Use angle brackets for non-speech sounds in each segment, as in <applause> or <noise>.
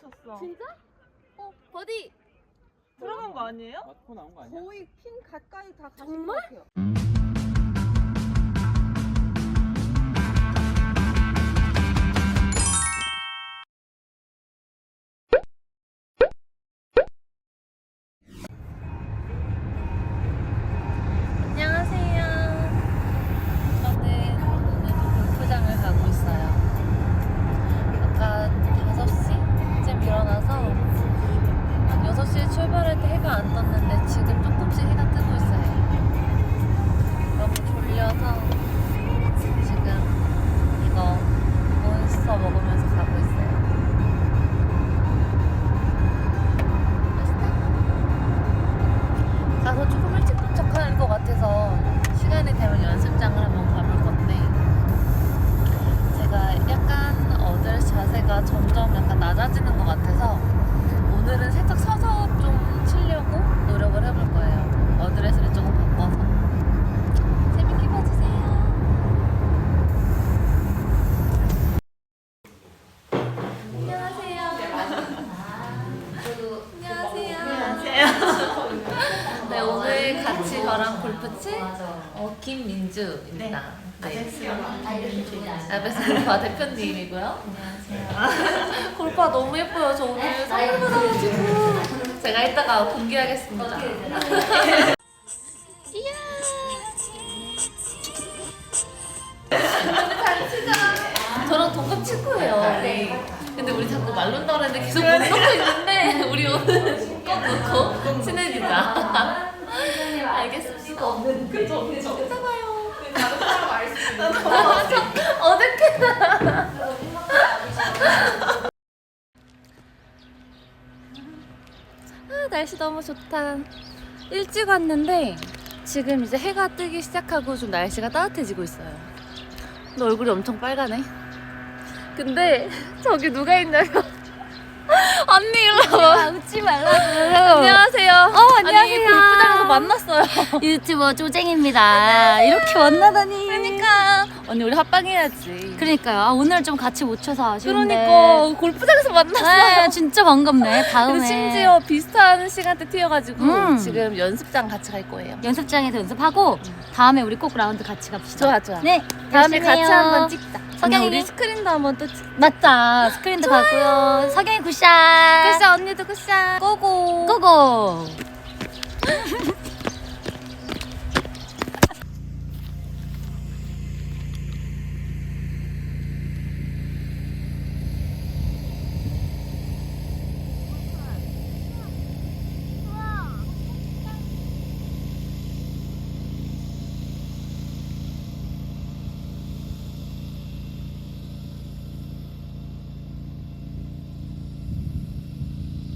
붙였어. 진짜? 어 버디. 들어간 거 아니에요? 맞고 나온 거 아니야? 거의 핀 가까이 다 가신 정말? 것 같아요. 아베스 골파 대표님이고요. 안녕하세요. 골파 너무 예뻐요. 저 오늘 선물 받아가지고 제가 이따가 공개하겠습니다. 이야. 저랑 동급 친구예요. 네. 근데 우리 자꾸 말론다 그랬는데 계속 못 놓고 있는데 우리 오늘 꼭 놓고 친해지자. 알겠습니다. 그죠, 그죠. 이따 봐요. 다른 사람 알수 있는 어색해. 아, 날씨 너무 좋다. 일찍 왔는데 지금 이제 해가 뜨기 시작하고 좀 날씨가 따뜻해지고 있어요. 근데 얼굴이 엄청 빨가네. 근데 저기 누가 있냐면 <laughs> 언니 일로 와. 웃지 말라고. 안녕하세요. 어, 안녕하세요. 골프장에서 만났어요. <laughs> 유튜버 쪼쟁입니다. 이렇게 만나다니. 그러니까 언니 우리 합방해야지. 그러니까요. 아, 오늘 좀 같이 못 쳐서 아쉬운데. 그러니까 골프장에서 만났어요. 네, 진짜 반갑네. 다음에. 그리고 심지어 비슷한 시간대 튀어가지고 음. 지금 연습장 같이 갈 거예요. 연습장에서 연습하고 다음에 우리 꼭 라운드 같이 갑시다. 좋아 좋아. 네. 다음에 열심히 같이 해요. 한번 찍자. 석양이 언니, 우리 스크린도 한번 또 찍. 맞다. 스크린도 가고요. 석양이 굿샷. 굿샷 언니도 굿샷. 고고. 고고. <laughs>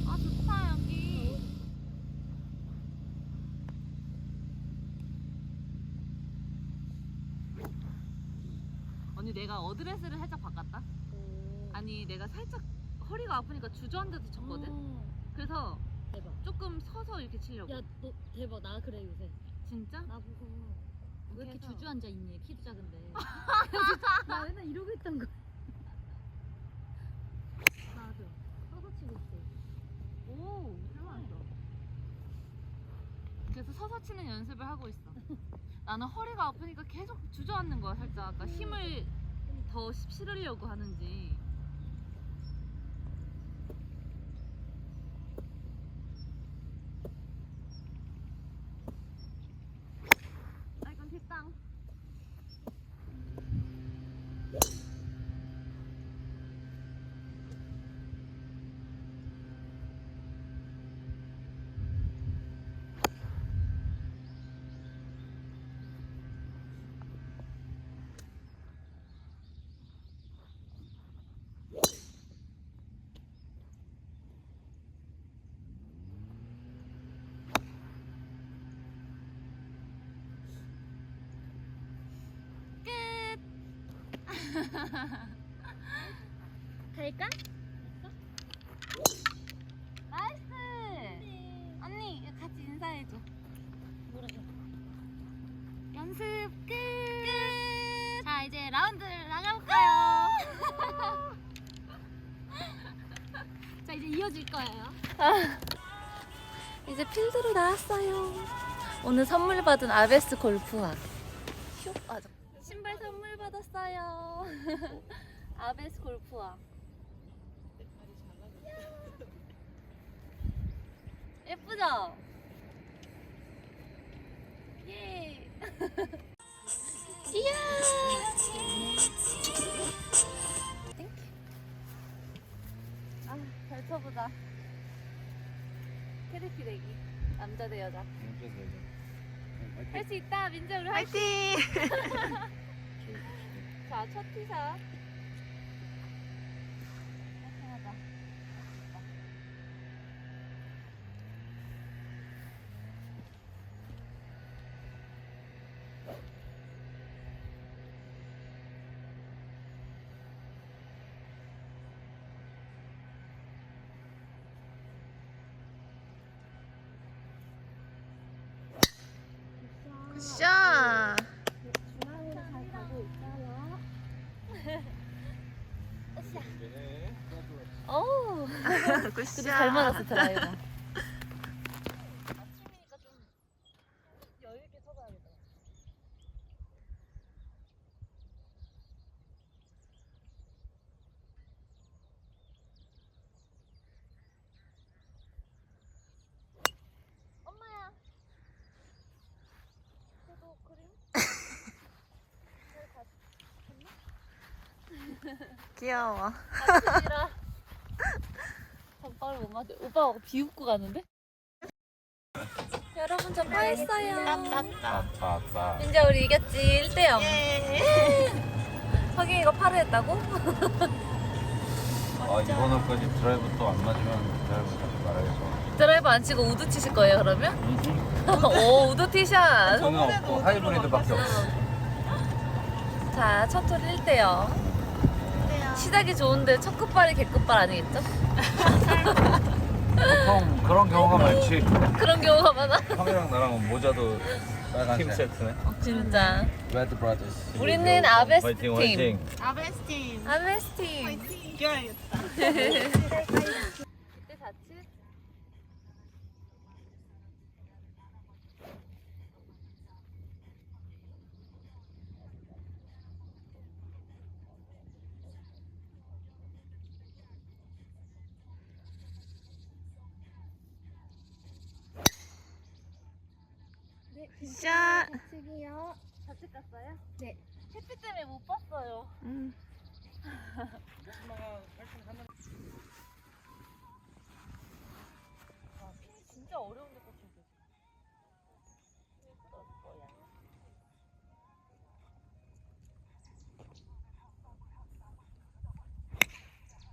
아 좋다 여기. 언니 내가 어드레스를 살짝 바꿨다. 아니 내가 살짝 허리가 아프니까 주저앉아서 쳤거든. 그래서 대박. 조금 서서 이렇게 치려고. 야, 너 대박. 나 그래 요새. 진짜? 나 보고 왜 이렇게 해서. 주저앉아 있니? 키도 작은데. <laughs> <laughs> 나 맨날 이러고 있던 거. 나도 서서 치고 있어. 오, 잘한다. 그래서 서서 치는 연습을 하고 있어. <laughs> 나는 허리가 아프니까 계속 주저앉는 거야, 살짝. 그러니까 힘을 더 실으려고 하는지. 아, 이건 됐다. <laughs> 갈까? 나이스! 언니, 같이 인사해줘. 뭐라고? 연습 끝! 자 이제 라운드 나가볼까요? <laughs> 이어질 거예요. <laughs> 이제 필드로 나왔어요. 오늘 선물 받은 아베스 골프화. 슉, 아, 저- 신발 선물 받았어요. <laughs> 아베스 골프화. 예쁘죠? 예. <laughs> 이야. 땡큐. 아, 잘 쳐보자. 캐리피 내기. 남자 대 여자. 할 수 있다, 민재 우리. 파이팅! <laughs> 자, 첫 티샷. 하자. 굿샷! 중앙으로 잘 가고 있어요. 어우, 굿샷! 잘 맞았어, 드라이버. <laughs> 귀여워. <laughs> <laughs> 잠깐을 못 맞아. 오빠가 비웃고 가는데? 여러분 저 파했어요. 아따 민재 우리 이겼지 1대0. 예! 석영이가 파를 했다고? 아 이번 홀까지 드라이브 또 안 맞으면 드라이브 하지 말아야죠 드라이브 안 치고 우드 치실 거예요 그러면? <laughs> 오 우드 티샷. 저는 없고 하이브리드밖에 없어 자, 첫홀 1대 0. 시작이 좋은데 첫 끝발이 개끝발 아니겠죠? 보통 그런 경우가 많지 그런 경우가 많아. 형이랑 나랑 모자도 빨간색 팀 세트네 어, 진짜. 레드 브라더스 우리는 아베스 화이팅 팀. 화이팅 아베스팀. 아베스 팀. 파이팅! 이겨야겠다. <laughs> 샷! 좌측이요. 좌측 갔어요? 네. 햇빛 때문에 못 봤어요. 음. 아, 핀이 진짜 어려운데 뭐야.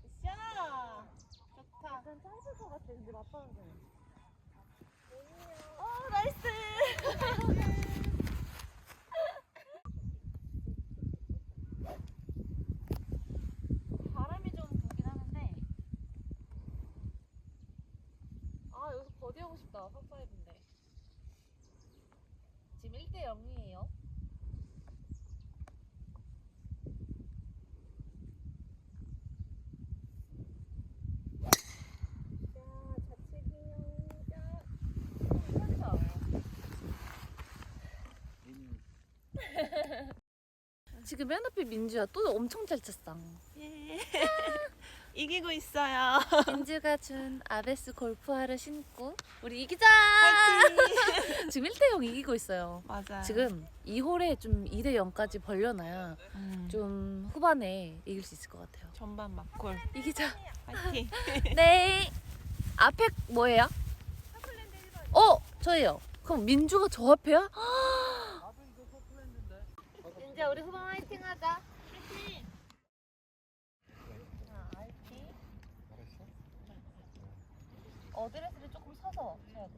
굿샷! 좋다. 약간 짧을 것 같아, 근데 맞바는 거. 어, 나이스! 바람이 좀 불긴 하는데. 아, 여기서 싶다, 팝파이브인데. 지금 1대 0이에요. 지금 맨 앞에 민주야 또 엄청 잘 쳤어. 예. <laughs> 이기고 있어요. 민주가 준 아베스 골프화를 신고 우리 이기자. <laughs> 지금 1대 0 이기고 있어요. 맞아요. 지금 이 홀에 좀 2대 0까지 벌려놔야 음. 좀 후반에 이길 수 있을 것 같아요. 전반 막골. 이기자. 파이팅! <laughs> 네. 앞에 뭐예요? 어, 저예요. 그럼 민주가 저 앞에야? <gasps> 민재 우리 후반 화이팅 하자. 화이팅. 화이팅. 어드레스를 조금 서서 쳐야 돼.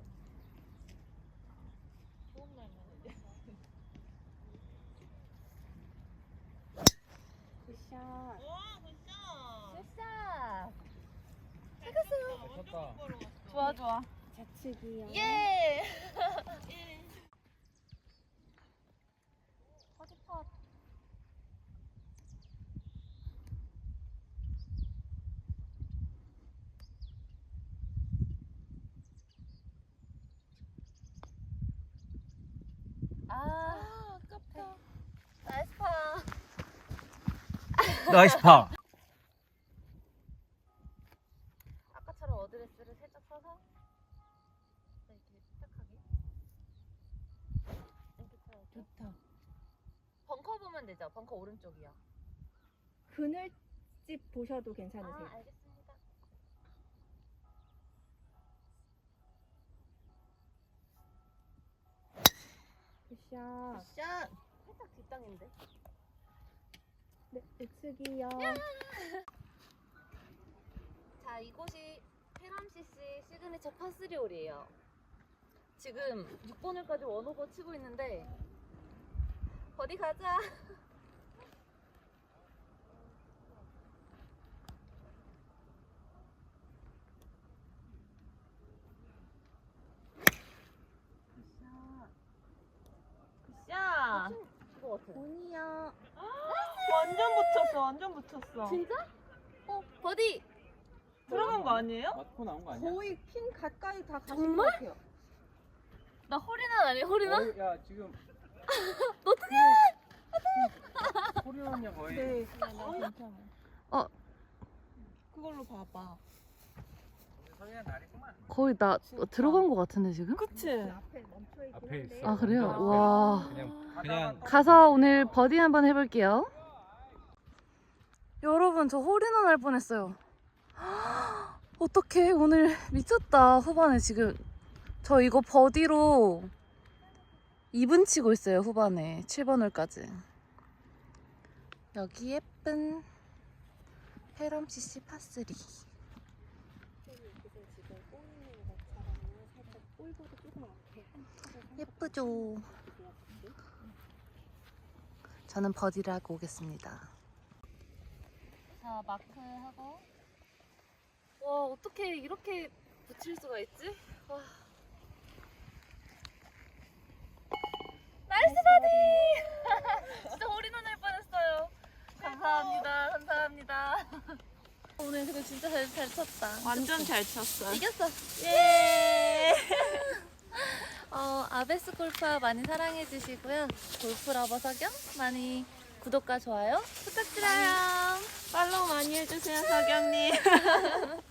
좋은 말만 해. 굿샷. 와, 굿샷! 굿샷. 잘갔어요. 쳤다 좋아 좋아. 좌측이요. 예. 허지팟. 나이스 파. 아까처럼 어드레스를 살짝 서서 이렇게 딱하게 이렇게. 좋다. 벙커 보면 되죠? 벙커 오른쪽이요. 그늘집 보셔도 괜찮으세요. 아, 알겠습니다. 굿샷. 샷. 살짝 뒷땅인데. 네, 우측이요. <laughs> 자, 이곳이 페람CC 시그니처 파3 홀이에요. 지금 6번 홀까지 원오버 치고 있는데 어디 가자. 샷. 그거 같아. 돈이요. 완전 붙였어. 완전 붙였어. 진짜? 어, 버디. 들어간 거 아니에요? 맞고 나온 거 아니야? 거의 핀 가까이 다 가신 정말? 것 같아요. 나 홀이나 아니 홀이나? 어, 야 지금 <laughs> 어떡해? 소리였냐 거의. 네. 괜찮아. 어. 그걸로 봐봐. 성현 날이구만. 거의 나 진짜. 들어간 것 같은데 지금? 그치? 앞에. 있어. 아 그래요? 완전 와. 그냥 그냥 가서 오늘 버디 한번 해볼게요. 여러분 저 홀인원 할 뻔했어요. <gasps> 어떡해 오늘 미쳤다 후반에 지금 저 이거 버디로 2분 치고 있어요 후반에 7번 홀까지. 여기 예쁜 페럼 CC 파3 예쁘죠? 저는 버디를 하고 오겠습니다. 자, 마크하고. 와, 어떻게 이렇게 붙일 수가 있지? 와. 나이스 버디! <laughs> 진짜 홀인원 할 뻔했어요. 감사합니다. 감사합니다. <laughs> 오늘 근데 진짜 잘, 잘 쳤다. 완전 잘 쳤어. 이겼어. <laughs> 예. 어, 아베스 골프와 많이 사랑해 주시고요. 골프 러버 석영 많이 구독과 좋아요 부탁드려요. 팔로우 많이 해주세요, 석영님. <laughs>